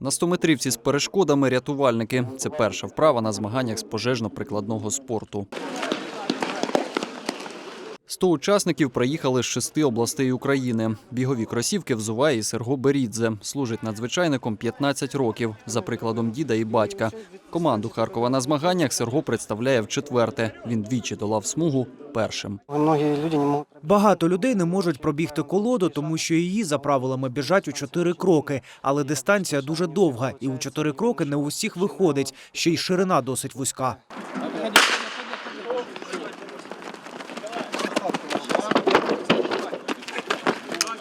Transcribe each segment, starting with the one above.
На 100-метрівці з перешкодами рятувальники. Це перша вправа на змаганнях з пожежно-прикладного спорту. 100 учасників приїхали з шести областей України. Бігові кросівки взуває і Серго Берідзе. Служить надзвичайником 15 років, за прикладом діда і батька. Команду Харкова на змаганнях Серго представляє вчетверте. Він двічі долав смугу першим. Многие люди не могут Багато людей не можуть пробігти колоду, тому що її за правилами біжать у чотири кроки. Але дистанція дуже довга, і у чотири кроки не у всіх виходить. Ще й ширина досить вузька.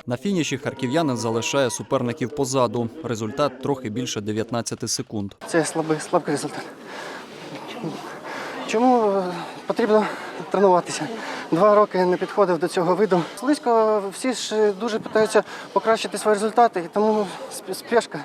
На фініші харків'янин залишає суперників позаду. Результат трохи більше 19 секунд. Це слабий, слабкий результат. Чому- е, потрібно тренуватися? Два роки не підходив до цього виду. Слизько всі ж дуже намагаються покращити свої результати, і тому сп- спешка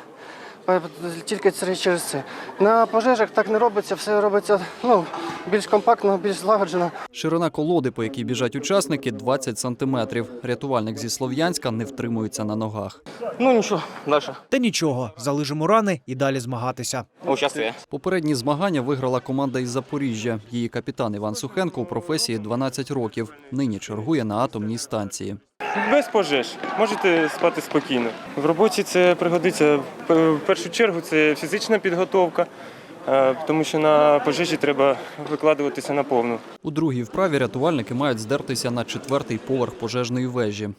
е, тільки через це. На пожежах так не робиться, все робиться ну, більш компактно, більш злагоджено. Ширина колоди, по якій біжать учасники, 20 сантиметрів. Рятувальник зі Слов'янська не втримується на ногах. Ну ничего, дальше. Та нічого, залижемо рани і далі змагатися. Участвие. Попередні змагання виграла команда із Запоріжжя. Її капітан Іван Сухенко у професії 12 років. Нині чергує на атомній станції. Без пожеж можете спати спокійно. В роботі це пригодиться в першу чергу. Це фізична підготовка, тому що на пожежі треба викладуватися на повну. У другій вправі рятувальники мають здертися на четвертий поверх пожежної вежі.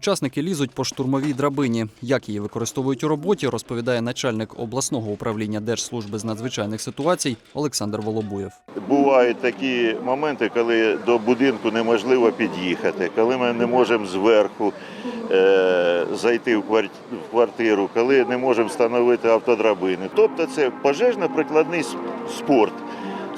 Учасники лізуть по штурмовій драбині. Як її використовують у роботі, розповідає начальник обласного управління Держслужби з надзвичайних ситуацій Олександр Волобуєв. Бувають такі моменти, коли до будинку неможливо під'їхати, коли ми не можемо зверху е, зайти в квар- квартиру, коли не можемо встановити автодрабини. Тобто це пожежно-прикладний спорт.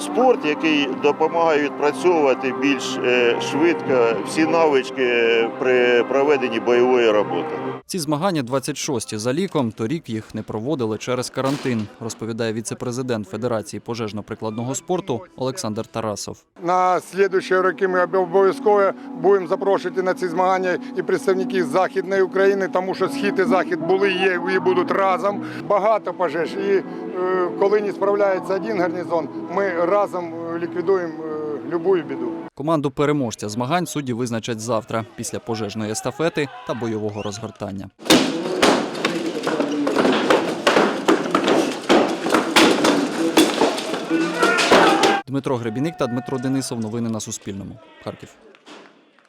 Спорт, який допомагає відпрацьовувати більш е, швидко всі навички е, при проведенні бойової роботи. Ці змагання 26-ті за ліком. Торік їх не проводили через карантин, розповідає віце-президент Федерації пожежно-прикладного спорту Олександр Тарасов. На слідуючі роки ми обов'язково будемо запрошувати на ці змагання і представників Західної України, тому що схід і захід були, є і будуть разом. Багато пожеж. І коли не справляється один гарнізон, ми разом е, ліквідуємо е, любую біду. Команду переможця змагань судді визначать завтра після пожежної естафети та бойового розгортання. Дмитро Гребіник та Дмитро Денисов. Новини на Суспільному. Харків.